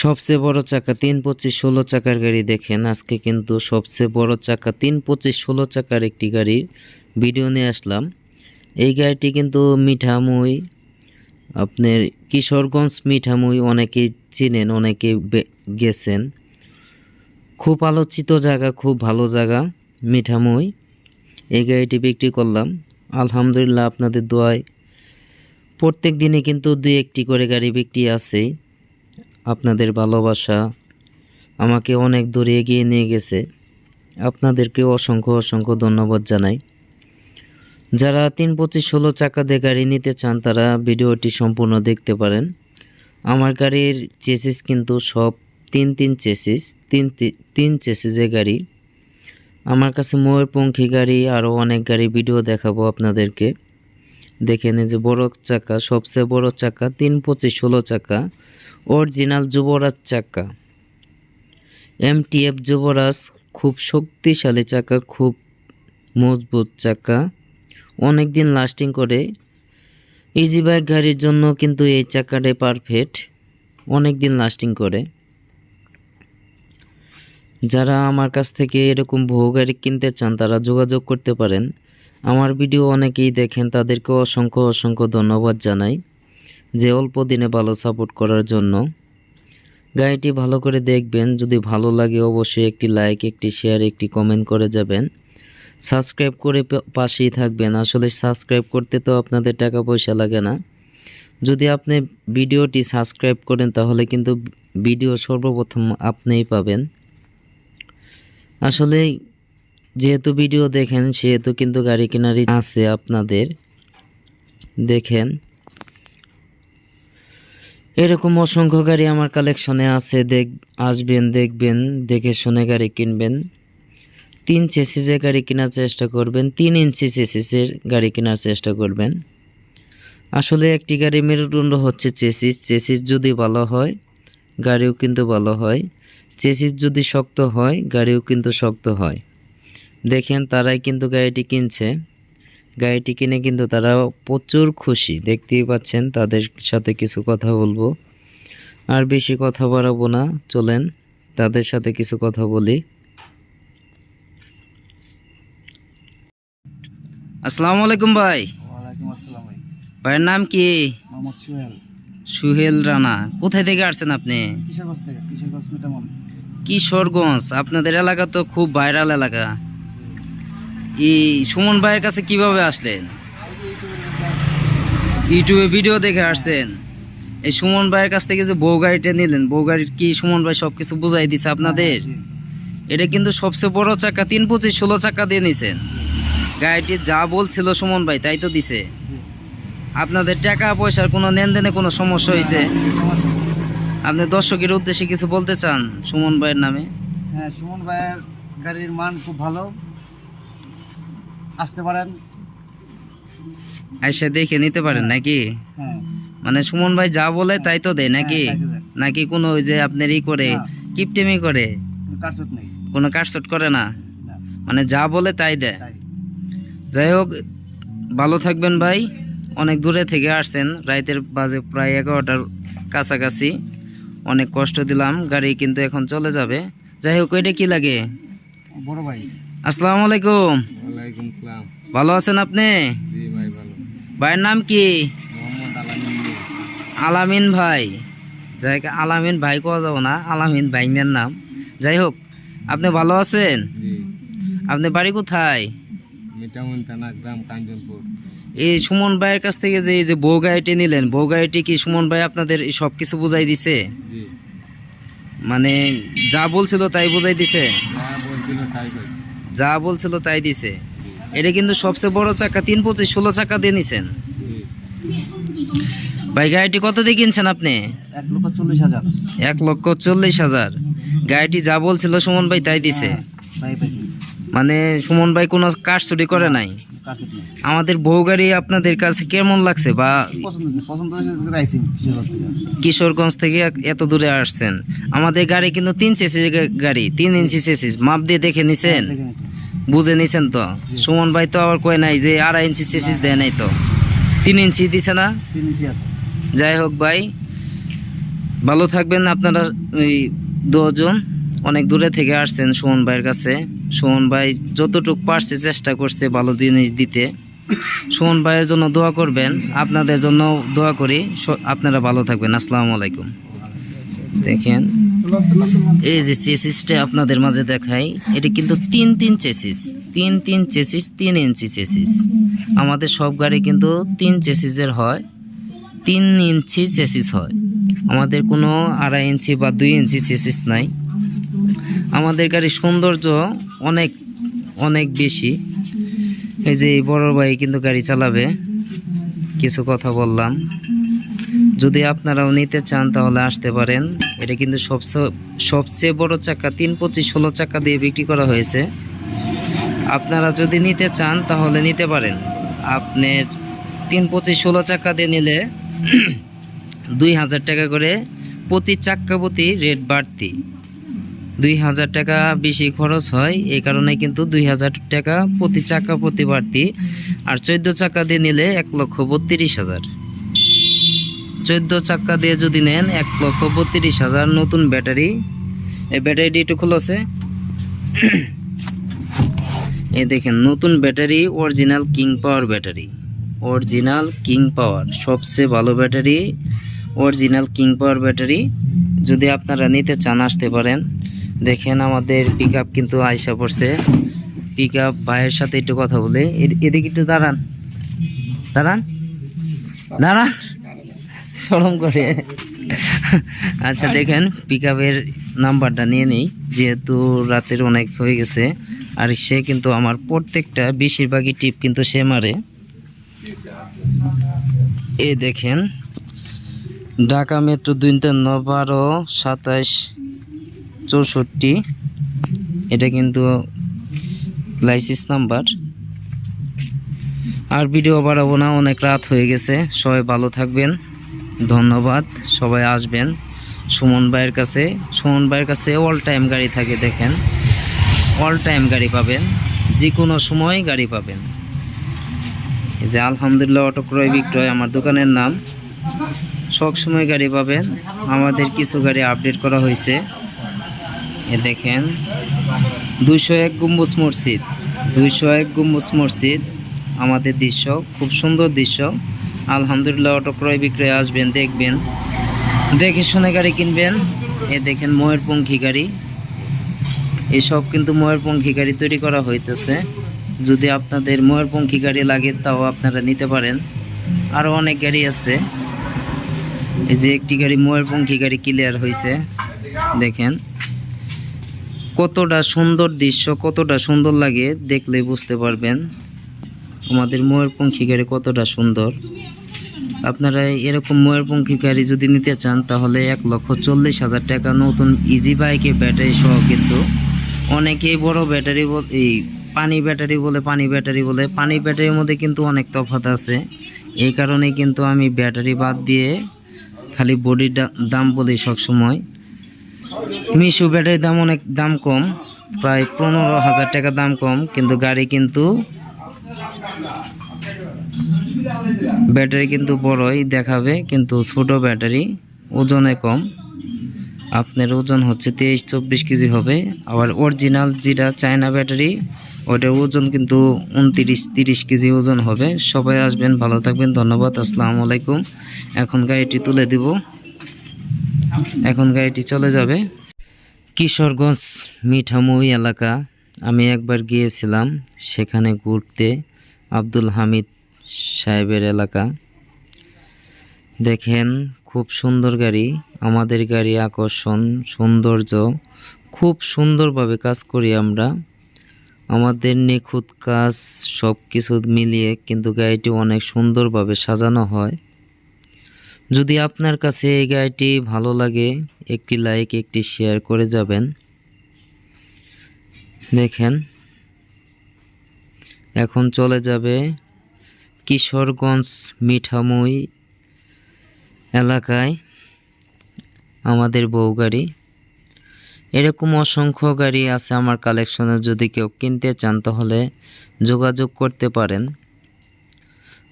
সবচেয়ে বড় চাকা তিন পঁচিশ ষোলো চাকার গাড়ি দেখেন। আজকে কিন্তু সবচেয়ে বড় চাকা তিন পঁচিশ ষোলো চাকার একটি গাড়ির ভিডিও নিয়ে আসলাম। এই গাড়িটি কিন্তু মিঠামুই, আপনার কিশোরগঞ্জ মিঠামুই অনেকেই চিনেন, অনেকে গেছেন। খুব আলোচিত জায়গা, খুব ভালো জায়গা মিঠামুই। এই গাড়িটি বিক্রি করলাম। আলহামদুলিল্লাহ আপনাদের দোয়ায় প্রত্যেক দিনে কিন্তু দুই একটি করে গাড়ি বিক্রি আছে আপনাদের ভালোবাসা আমাকে অনেক দূরে এগিয়ে নিয়ে গেছে। আপনাদেরকে অসংখ্য অসংখ্য ধন্যবাদ জানাই। যারা তিন পঁচিশ ষোলো চাকা দিয়ে গাড়ি নিতে চান, তারা ভিডিওটি সম্পূর্ণ দেখতে পারেন। আমার গাড়ির চেসিস কিন্তু সব তিন তিন চেসিস, তিন তিন চেসিসের গাড়ি। আমার কাছে ময়ূরপঙ্খী গাড়ি, আরও অনেক গাড়ি ভিডিও দেখাবো আপনাদেরকে। দেখে নিন যে বড় চাকা, সবচেয়ে বড় চাকা তিন পঁচিশ ষোলো চাকা অরিজিনাল যুবরাজ চাকা। এমটিএফ যুবরাজ খুব শক্তিশালী চাকা, খুব মজবুত চাকা অনেক দিন লাস্টিং করে। ইজি বাইক গাড়ির জন্য কিন্তু এই চাকাটাই পারফেক্ট অনেক দিন লাস্টিং করে। যারা আমার কাছ থেকে এরকম বহু গাড়ি কিনতে চান, তারা যোগাযোগ করতে পারেন। আমার ভিডিও অনেকেই দেখেন, তাদেরকে অসংখ্য অসংখ্য ধন্যবাদ জানাই যে অল্প দিনে ভালো সাপোর্ট করার জন্য। গাড়িটি ভালো করে দেখবেন, যদি ভালো লাগে অবশ্যই একটি লাইক একটি শেয়ার একটি কমেন্ট করে যাবেন। সাবস্ক্রাইব করে পাশেই থাকবেন, আসলে সাবস্ক্রাইব করতে তো আপনাদের টাকা পয়সা লাগে না। যদি আপনি ভিডিওটি সাবস্ক্রাইব করেন, তাহলে কিন্তু ভিডিও সর্বপ্রথম আপনিই পাবেন। আসলে যেহেতু ভিডিও দেখেন, সেহেতু কিন্তু গাড়ি কেনারই আছে আপনাদের। দেখেন। এরকম অসংখ্য গাড়ি আমার কালেকশনে আছে। দেখ, আসবেন, দেখবেন, দেখে শুনে গাড়ি কিনবেন। তিন চেসিসের গাড়ি কেনার চেষ্টা করবেন, তিন ইঞ্চি চেসিসের গাড়ি কেনার চেষ্টা করবেন। আসলে একটি গাড়ি মেরুদণ্ড হচ্ছে চেসিস। চেসিস যদি ভালো হয়, গাড়িও কিন্তু ভালো হয়। চেসিস যদি শক্ত হয়, গাড়িও কিন্তু শক্ত হয়। দেখেন তারাই কিন্তু গাড়িটি কিনছে। গাড়িটি কিনে কিন্তু তারা প্রচুর খুশি। দেখতেই পাচ্ছেন তাদের সাথে কিছু কথা বলব। আর বেশি কথা বাড়াবো না চলেন তাদের সাথে কিছু কথা বলি। আসসালামু আলাইকুম ভাই। ভাই। ভাইয়ের নাম কি? সুহেল। রানা। কোথায় থেকে আসছেন আপনি? কিশোরগঞ্জ। আপনাদের এলাকা তো খুব ভাইরাল এলাকা। এই সুমন ভাইয়ের কাছে কীভাবে আসলেন? ইউটিউবে ভিডিও দেখে আসছেন। এই সুমন ভাইয়ের কাছ থেকে যে বউ গাড়িটা নিলেন, বউ গাড়ির কি সুমন ভাই সব কিছু বুঝাই দিছে আপনাদের? এটা কিন্তু সবচেয়ে বড় চাকা, তিন পঁচিশ ষোলো চাকা দিয়ে নিছেন। গাড়িটি যা বলছিল সুমন ভাই তাই তো দিছে। আপনাদের টাকা পয়সার কোনো লেনদেনে কোনো সমস্যা হয়েছে? আপনি দর্শকের উদ্দেশ্যে কিছু বলতে চান সুমন ভাইয়ের নামে? হ্যাঁ সুমন ভাইয়ের গাড়ির মান খুব ভালো। আসতে পারেন। আইসা দেখে নিতে পারেন নাকি? হ্যাঁ। মানে সুমন ভাই যা বলে তাই তো দেয় নাকি? হ্যাঁ, তাই তো দেয়। নাকি কোনো ওই যে আপনার ই করে। কিপটেমি করে? কোনো কাটছট করে না? মানে যা বলে তাই দেয়। যাই হোক ভালো থাকবেন ভাই। অনেক দূরে থেকে আসছেন। রাইতের বাজে প্রায় এগারোটার কাছাকাছি। অনেক কষ্ট দিলাম গাড়ি কিন্তু এখন চলে যাবে। যাই হোক ওইটা কি লাগে? বড় ভাই। আসসালামু আলাইকুম। ওয়ালাইকুম সালাম। ভালো আছেন আপনি? জি ভাই ভালো। ভাইয়ের নাম কি? মোহাম্মদ আলামিন আলামিন ভাই। যাই আলামিন ভাই কোয়া যাব না আলামিন ভাইনের নাম। যাই হোক আপনি ভালো আছেন? আপনি বাড়ি কোথায়? এই সুমন ভাইয়ের কাছ থেকে যে এই যে বউ গাড়িটি নিলেন বউ গাড়িটি কি সুমন ভাই আপনাদের সব কিছু বুঝাই দিছে? মানে যা বলছিল তাই বুঝাই দিছে? বলছিল তাই যা বলছিল তাই দিছে। এটা কিন্তু সবচেয়ে বড় চাকা তিন পঁচিশ ষোলো চাকা দিয়ে নিছেন। ভাই গাড়িটি কত দিয়ে কিনছেন আপনি? এক লক্ষ চল্লিশ হাজার। এক লক্ষ চল্লিশ হাজার। গাড়িটি যা বলছিল সুমন ভাই তাই দিছে। মানে সুমন ভাই কোনো কাজ ছুটি করে নাই? আমাদের বউ গাড়ি আপনাদের কাছে কেমন লাগছে বা কিশোরগঞ্জ থেকে। এত দূরে আসছেন। আমাদের গাড়ি কিন্তু তিন চেসিস গাড়ি তিন ইঞ্চি চেসিস মাপ দিয়ে দেখে নিছেন? নিয়েছি বুঝে নিছেন তো? সুমন ভাই তো আবার কয় নাই যে আড়াই ইঞ্চি চেসিস দেয় নাই তো। তিন ইঞ্চি দিছে না? যাই হোক ভাই ভালো থাকবেন আপনারা ওই দুজন অনেক দূরে থেকে আসছেন সোহন ভাইয়ের কাছে। সোহন ভাই যতটুকু পারছে চেষ্টা করছে ভালো জিনিস দিতে। সোহন ভাইয়ের জন্য দোয়া করবেন। আপনাদের জন্য দোয়া করি। আপনারা ভালো থাকবেন। আসসালামু আলাইকুম। দেখেন। এই যে চেসিসটা আপনাদের মাঝে দেখাই, এটি কিন্তু তিন তিন চেসিস, তিন তিন চেসিস, তিন ইঞ্চি চেসিস। আমাদের সব গাড়ি কিন্তু তিন চেসিসের হয়, তিন ইঞ্চি চেসিস হয়। আমাদের কোনো আড়াই ইঞ্চি বা দুই ইঞ্চি চেসিস নাই। আমাদের গাড়ির সৌন্দর্য অনেক অনেক বেশি। এই যে বড় ভাই কিন্তু গাড়ি চালাবে, কিছু কথা বললাম। যদি আপনারাও নিতে চান তাহলে আসতে পারেন। এটা কিন্তু সবচেয়ে সবচেয়ে বড় চাকা, তিন পঁচিশ ষোলো চাকা দিয়ে বিক্রি করা হয়েছে। আপনারা যদি নিতে চান তাহলে নিতে পারেন। আপনার তিন পঁচিশ ষোলো চাকা দিয়ে নিলে দুই হাজার টাকা করে প্রতি চাক্কা প্রতি রেট বাড়তি। দুই হাজার টাকা বেশি খরচ হয়, এই কারণে কিন্তু দুই হাজার টাকা প্রতি চাকা প্রতি বাড়তি। আর চোদ্দ চাকা দিয়ে নিলে এক লক্ষ বত্রিশ হাজার। চোদ্দ চাক্কা দিয়ে যদি নেন, এক লক্ষ বত্রিশ হাজার নতুন ব্যাটারি। এই ব্যাটারিটি একটু খুলেছে এই দেখেন, নতুন battery, original king power battery. Original king power, সবচেয়ে ভালো battery, original king power battery. যদি আপনারা নিতে চান, আসতে পারেন। দেখেন, আমাদের পিক কিন্তু আয়সা পড়ছে। পিক ভাইয়ের সাথে একটু কথা বলে। এদিকে একটু দাঁড়ান। দাঁড়ান। দাঁড়ান। সরম করে। আচ্ছা দেখেন পিক নাম্বারটা নিয়ে নেই, যেহেতু রাতের অনেক হয়ে গেছে, আর সে কিন্তু আমার প্রত্যেকটা বেশিরভাগই টিপ কিন্তু সে মারে। এ দেখেন, ঢাকা মেট্রো দুই তিন বারো সাতাশ চৌষট্টি, এটা কিন্তু লাইসেন্স নাম্বার। আর ভিডিও বাড়াবো না, অনেক রাত হয়ে গেছে, সবাই ভালো থাকবেন। ধন্যবাদ, সবাই আসবেন। সুমন ভাইয়ের কাছে, সুমন ভাইয়ের কাছে অল টাইম গাড়ি থাকে দেখেন। অল টাইম গাড়ি পাবেন যে কোনো সময় গাড়ি পাবেন। যে আলহামদুলিল্লাহ অটো ক্রয় বিক্রয় আমার দোকানের নাম। সব সময় গাড়ি পাবেন, আমাদের কিছু গাড়ি আপডেট করা হয়েছে। এ দেখেন, দুইশো এক গম্বুজ মসজিদ, দুইশো এক গম্বুজ মসজিদ, আমাদের দৃশ্য, খুব সুন্দর দৃশ্য। আলহামদুলিল্লাহ, অটো ক্রয় বিক্রয় আসবেন, দেখবেন। দেখে শুনে গাড়ি কিনবেন। এ দেখেন ময়ূরপঙ্খী গাড়ি। এসব কিন্তু ময়ূরপঙ্খী গাড়ি তৈরি করা হইতেছে। যদি আপনাদের ময়ূরপঙ্খী গাড়ি লাগে, তাও আপনারা নিতে পারেন। আরও অনেক গাড়ি আছে। এই যে একটি গাড়ি ময়ূরপঙ্খী গাড়ি ক্লিয়ার হয়েছে দেখেন। কতটা সুন্দর দৃশ্য, কতটা সুন্দর লাগে দেখলেই বুঝতে পারবেন। আমাদের ময়ূরপঙ্খী গাড়ি কতটা সুন্দর? আপনারা এরকম ময়ূরপঙ্খী গাড়ি যদি নিতে চান, তাহলে এক লক্ষ চল্লিশ হাজার টাকা নতুন ইজি বাইকে ব্যাটারি সহ কিন্তু অনেকেই বড় ব্যাটারি এই পানি ব্যাটারি বলে, পানি ব্যাটারি বলে, পানি ব্যাটারির মধ্যে কিন্তু অনেক তফাৎ আছে। এই কারণে কিন্তু আমি ব্যাটারি বাদ দিয়ে খালি বডির দাম বলি সবসময়। মিশু ব্যাটারির দাম অনেক, দাম কম, প্রায় পনেরো হাজার টাকা দাম কম, কিন্তু গাড়ি কিন্তু ব্যাটারি কিন্তু বড়ই দেখাবে, কিন্তু ছোট ব্যাটারি ওজনে কম। আপনার ওজন হচ্ছে তেইশ চব্বিশ কেজি হবে। আবার অরিজিনাল যেটা চায়না ব্যাটারি ওটার ওজন কিন্তু উনতিরিশ তিরিশ কেজি ওজন হবে। সবাই আসবেন, ভালো থাকবেন, ধন্যবাদ, আসসালামু আলাইকুম। এখন গাড়িটি তুলে দিব। এখন গাড়িটি চলে যাবে। কিশোরগঞ্জ, মিঠামুই এলাকা। আমি একবার গিয়েছিলাম, সেখানে ঘুরতে আব্দুল হামিদ সাহেবের এলাকা। দেখেন, খুব সুন্দর গাড়ি। আমাদের গাড়ি আকর্ষণ, সৌন্দর্য। খুব সুন্দরভাবে কাজ করি আমরা। আমাদের নিখুঁত কাজ সব কিছু মিলিয়ে কিন্তু গাড়িটি অনেক সুন্দরভাবে সাজানো হয়। যদি আপনার কাছে এই গাড়িটি ভালো লাগে, একটি লাইক, একটি শেয়ার করে যাবেন। দেখেন, এখন চলে যাবে কিশোরগঞ্জ মিঠামুই এলাকায় আমাদের বউ গাড়ি। এরকম অসংখ্য গাড়ি আছে আমার কালেকশনে যদি কেউ কিনতে চান তাহলে যোগাযোগ করতে পারেন।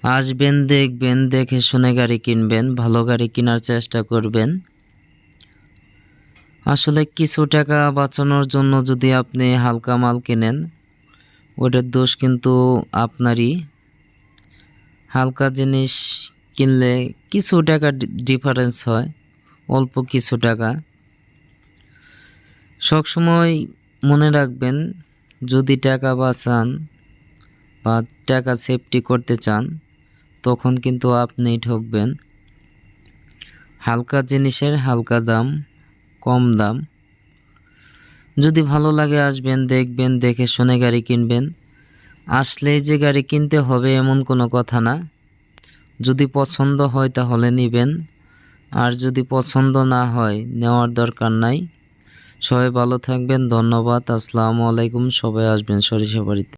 আসবেন, দেখবেন, দেখে শুনে গাড়ি কিনবেন, ভালো গাড়ি কেনার চেষ্টা করবেন। আসলে কিছু টাকা বাঁচানোর জন্য যদি আপনি হালকা মাল কেনেন, ওটার দোষ কিন্তু আপনারই। হালকা জিনিস কিনলে কিছু টাকা ডিফারেন্স হয়, অল্প কিছু টাকা। সবসময় মনে রাখবেন, যদি টাকা বাঁচান বা টাকা সেফটি করতে চান, তখন কিন্তু আপনি ঠকবেন। হালকা জিনিসের হালকা দাম, কম দাম। যদি ভালো লাগে আসবেন, দেখবেন, দেখে শুনে গাড়ি কিনবেন। আসলেই যে গাড়ি কিনতে হবে এমন কোনো কথা না। যদি পছন্দ হয় তাহলে নেবেন, আর যদি পছন্দ না হয় নেওয়ার দরকার নাই। সবাই ভালো থাকবেন, ধন্যবাদ, আসসালামু আলাইকুম, সবাই আসবেন সরিষাবাড়িতে